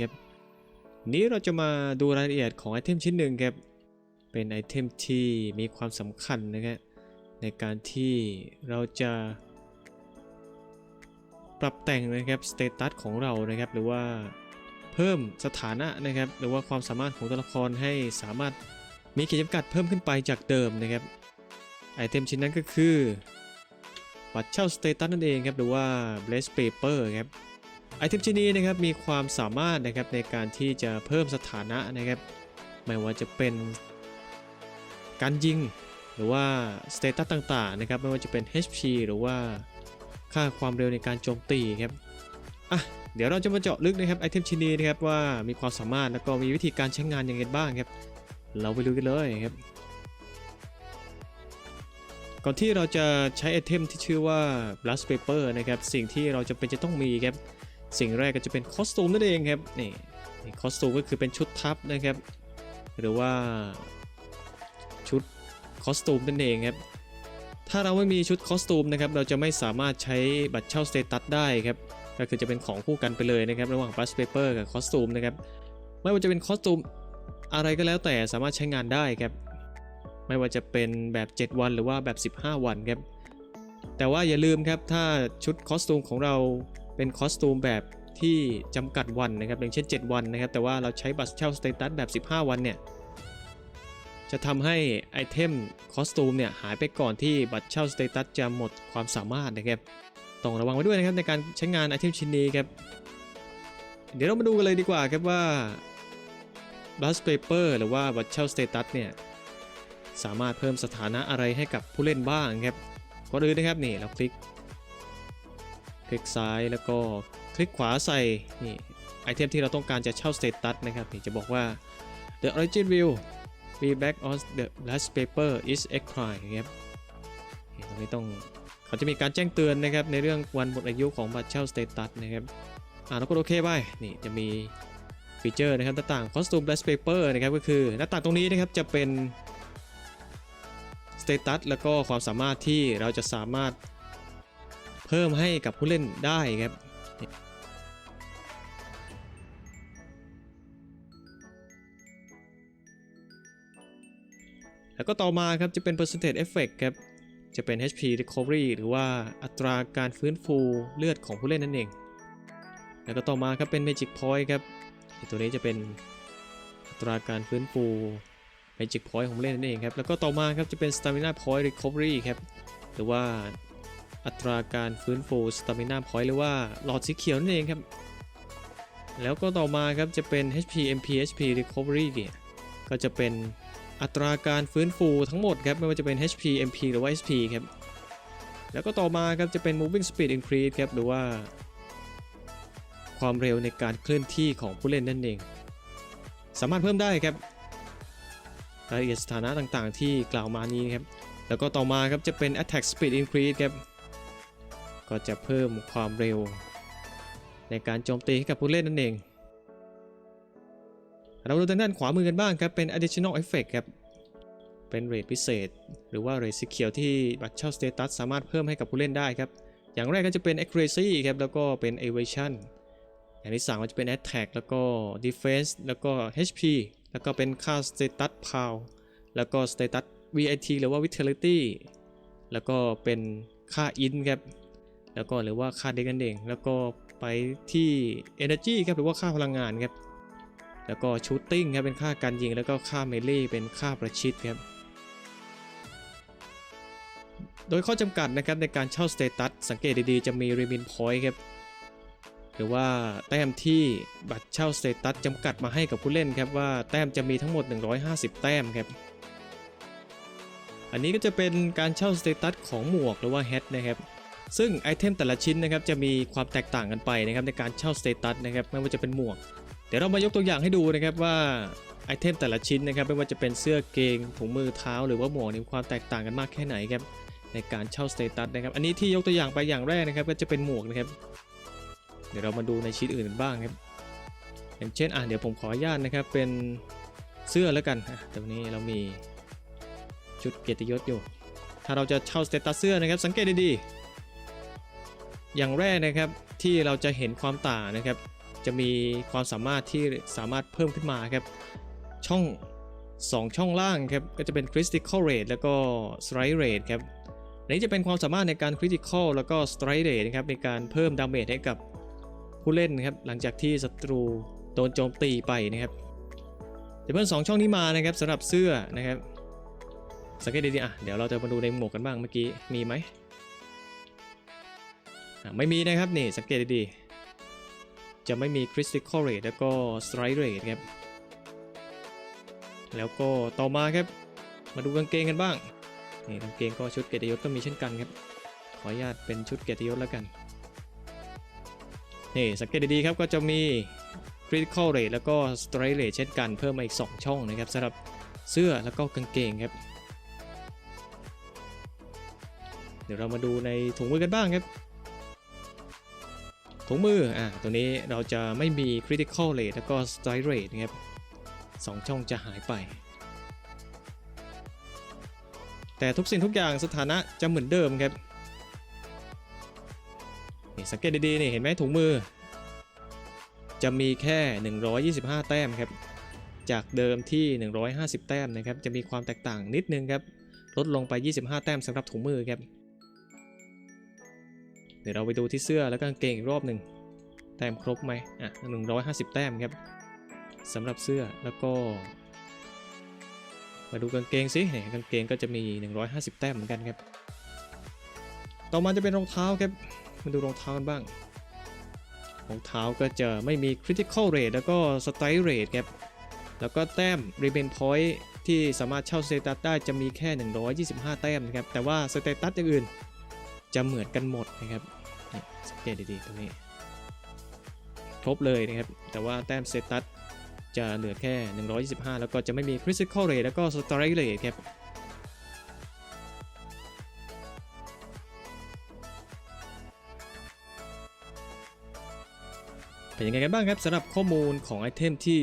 ครับ นี้เราจะมาดูรายละเอียดของไอเทมชิ้นหนึ่งครับ เป็นไอเทมที่มีความสำคัญนะครับในการที่เราจะปรับแต่งนะครับสเตตัสของเรานะครับ หรือว่าเพิ่มสถานะนะครับ หรือว่าความสามารถของตัวละครให้สามารถมีขีดจำกัดเพิ่มขึ้นไปจากเดิมนะครับไอเทมชิ้นนั้นก็คือบัตรเช่าสเตตัสนั่นเองครับ หรือว่า Blaze Paper ครับ ไอเทมชิ้นนี้นะครับมีความสามารถนะครับในการที่จะเพิ่มสถานะนะครับ ไม่ว่าจะเป็นการยิง หรือว่าสเตตัสต่างๆนะครับไม่ว่าจะเป็น HP หรือว่าค่าความเร็วในการโจมตีครับอะเดี๋ยวเราจะมาเจาะลึกนะครับไอเทมชิ้นนี้นะครับว่ามีความสามารถแล้วก็มีวิธีการใช้งานยังไงบ้างครับ เราไปดูกันเลยครับ ก่อนที่เราจะใช้ไอเทมที่ชื่อว่า Blast Paper นะครับสิ่งที่เราจะเป็นจะต้องมีครับ สิ่งแรกก็จะเป็นคอสตูมนั่นเองครับนี่คอสตูมก็คือเป็นชุดทับนะครับ หรือว่าชุดคอสตูมนั่นเองครับถ้าเราไม่มีชุดคอสตูมนะครับเราจะไม่สามารถใช้บัตรเช่าสเตตัสได้ครับก็คือจะเป็นของคู่กันไปเลยนะครับระหว่าง Blast Paper กับคอสตูมนะครับไม่ว่าจะเป็นคอสตูมอะไรก็แล้วแต่สามารถใช้งานได้ครับไม่ว่าจะเป็นแบบ 7 วันหรือว่าแบบ 15 วันครับแต่ว่าอย่าลืมครับถ้าชุดคอสตูมของเรา เป็นคอสตูมแบบที่จำกัดวันนะครับอย่างเช่น 7 วันนะครับ แต่ว่าเราใช้บัตรเช่าสเตตัสแบบ 15 วันเนี่ย จะทำให้ไอเทมคอสตูมเนี่ยหายไปก่อนที่บัตรเช่าสเตตัสจะหมดความสามารถนะครับ ต้องระวังไว้ด้วยนะครับในการใช้งานไอเทมชิ้นนี้ครับ เดี๋ยวเรามาดูกันเลยดีกว่าครับว่า Blast Paper หรือว่าบัตรเช่าสเตตัสเนี่ยสามารถเพิ่มสถานะอะไรให้กับผู้เล่นบ้างครับก่อนอื่นนะครับนี่เราคลิก คลิกซ้ายแล้วก็คลิกขวาใส่นี่ไอเทมที่เราต้องการจะเช่าสเตตัสนะครับนี่จะบอกว่า the origin view feedback on the last paper is expired ครับตรงนี้ต้องเขาจะมีการแจ้งเตือนนะครับในเรื่องวันหมดอายุของบัตรเช่าสเตตัสนะครับอ่าแล้วก็โอเคไปนี่จะมีฟีเจอร์นะครับหน้าต่าง costume last paper นะครับก็คือหน้าต่างตรงนี้นะครับจะเป็นสเตตัสแล้วก็ความสามารถที่เราจะสามารถ เพิ่มให้กับผู้เล่นได้ครับแล้วก็ต่อมาครับจะเป็น percentage effect ครับ จะเป็น HP recovery หรือว่าอัตราการฟื้นฟูเลือดของผู้เล่นนั่นเอง แล้วก็ต่อมาครับเป็น magic point ครับ ตัวนี้จะเป็นอัตราการฟื้นฟู Magic Point ของผู้เล่นนั่นเองครับ แล้วก็ต่อมาครับจะเป็น Stamina Point Recovery ครับ หรือว่า อัตราการฟื้นฟู Stamina Point หรือว่าหลอดสีเขียวนั่นเองครับ แล้วก็ต่อมาครับจะเป็น HP MP HP Recovery เนี่ยก็จะเป็นอัตราการฟื้นฟูทั้งหมดครับไม่ว่าจะเป็น HP MP หรือว่า SP ครับ แล้วก็ต่อมาครับจะเป็น Moving Speed Increase ครับหรือว่า ความเร็วในการเคลื่อนที่ของผู้เล่นนั่นเอง สามารถเพิ่มได้ครับรายละเอียดสถานะต่างๆ ที่กล่าวมานี้นะครับ แล้วก็ต่อมาครับจะเป็น attack speed increase ครับ ก็จะเพิ่มความเร็ว ในการโจมตีให้กับผู้เล่นนั่นเอง เราดูทางด้านขวามือกันบ้างครับ เป็น additional effect ครับ เป็นเรทพิเศษ หรือว่าเรทสีเขียวที่บัตรเช่า status สามารถเพิ่มให้กับผู้เล่นได้ครับ อย่างแรกก็จะเป็น accuracy ครับ แล้วก็เป็น evasion อย่างที่สามก็จะเป็น attack แล้วก็ defense แล้วก็ HP แล้วก็เป็นค่า status power แล้วก็ status VIT หรือว่า vitality แล้วก็เป็นค่า int ครับ แล้วก็หรือว่าค่าเด็กนั่นเอง แล้วก็ไปที่ energy ครับหรือว่าค่าพลังงานครับแล้วก็ shooting ครับเป็นค่าการยิงแล้วก็ค่า melee เป็นค่าประชิดครับโดยข้อจำกัดนะครับในการเช่า status สังเกตดีๆ จะมี remin point ครับหรือว่าแต้มที่บัตรเช่าสเตตัสจำกัดมาให้กับผู้เล่นครับว่าแต้มจะมีทั้งหมด 150 แต้มครับอันนี้ก็จะเป็นการเช่าสเตตัสของหมวกหรือว่าแฮทนะครับ ซึ่งไอเทมแต่ละชิ้นนะครับจะมีความแตกต่างกันไปนะครับในการเช่าสเตตัสนะครับไม่ว่าจะเป็นหมวก เดี๋ยวเรามายกตัวอย่างให้ดูนะครับว่าไอเทมแต่ละชิ้นนะครับไม่ว่าจะเป็นเสื้อเกงถุงมือเท้า หรือว่าหมวกมีความแตกต่างกันมากแค่ไหนครับในการเช่าสเตตัสนะครับอันนี้ที่ยกตัวอย่างไปอย่างแรกนะครับก็จะเป็นหมวกนะครับ เดี๋ยวเรามาดูในชิ้นอื่นบ้างครับ อย่างเช่นอะเดี๋ยวผมขออนุญาตนะครับเป็นเสื้อแล้วกันอะตรงนี้เรามีชุดเกียรติยศอยู่ ถ้าเราจะเช่าสเตตัสเสื้อนะครับสังเกตดีๆ อย่างแรกนะครับที่เราจะเห็นความต่างนะครับ จะมีความสามารถที่สามารถเพิ่มขึ้นมาครับ ช่อง 2 ช่องล่างครับก็จะเป็น critical rate แล้วก็ strike rate ครับนี้จะเป็นความสามารถในการ critical แล้วก็ strike rate นะครับในการเพิ่มดาเมจให้กับผู้เล่นนะครับหลังจากที่ศัตรูโดนโจมตีไปนะครับเดี๋ยวเพิ่มสองช่องนี้มานะครับสำหรับเสื้อนะครับสังเกตดีๆอะเดี๋ยวเราจะมาดูในหมวกกันบ้างเมื่อกี้มีไหม ไม่มีนะครับนี่สังเกตดีๆ จะไม่มี critical rate แล้วก็ strike rate ครับ แล้วก็ต่อมาครับ มาดูกางเกงกันบ้าง นี่กางเกงก็ชุดเกียรติยศก็มีเช่นกันครับ ขออนุญาตเป็นชุดเกียรติยศแล้วกัน นี่สังเกตดีๆครับก็จะมี critical rate แล้วก็ strike rate เช่นกันเพิ่มมาอีก 2 ช่องนะครับสำหรับเสื้อแล้วก็กางเกงครับเดี๋ยวเรามาดูในถุงมือกันบ้างครับ ถุงมืออะตัวนี้เราจะไม่มี critical rate แล้วก็ strike rate นะครับสองช่องจะหายไป แต่ทุกสิ่งทุกอย่างสถานะจะเหมือนเดิมครับนี่สังเกตดีๆนี่เห็นไหมถุงมือ จะมีแค่ 125 แต้มครับ จากเดิมที่ 150 แต้มนะครับ จะมีความแตกต่างนิดนึงครับ ลดลงไป 25 แต้มสำหรับถุงมือครับ ดี๋ยวเราไปดูที่เสื้อแล้วก็กางเกงอีกรอบหนึ่งแต้มครบไหมอะ150 แต้มครับสำหรับเสื้อแล้วก็ มาดูกางเกงสิเนี่ยกางเกงก็จะมี 150 แต้มเหมือนกันครับ ต่อมาจะเป็นรองเท้าครับ มาดูรองเท้ากันบ้าง รองเท้าก็จะไม่มี critical rate แล้วก็ strike rate ครับ แล้วก็แต้ม remain point ที่สามารถเช่าสเตตัสได้จะมีแค่ 125 แต้มนะครับ แต่ว่าสเตตัสอย่างอื่น จะเหมือนกันหมดนะครับสังเกตดีๆตรงนี้ ครบเลยนะครับ แต่ว่าแต้มสเตตัสจะเหลือแค่ 125 แล้วก็จะไม่มี critical rate แล้วก็ strike rate ครับเป็นยังไงกันบ้างครับสำหรับข้อมูลของไอเทมที่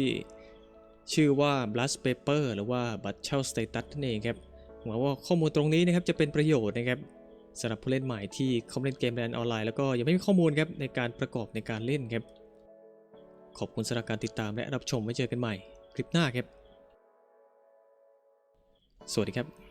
ชื่อว่า blast paper หรือว่าบัตรเช่า status นั่นเองครับหวังว่าข้อมูลตรงนี้นะครับจะเป็นประโยชน์นะครับ สำหรับผู้เล่นใหม่ที่เขาเล่นเกมแรนออนไลน์แล้วก็ยังไม่มีข้อมูลครับในการประกอบในการเล่นครับขอบคุณสำหรับการติดตามและรับชมไว้เจอกันใหม่ คลิปหน้าครับ สวัสดีครับ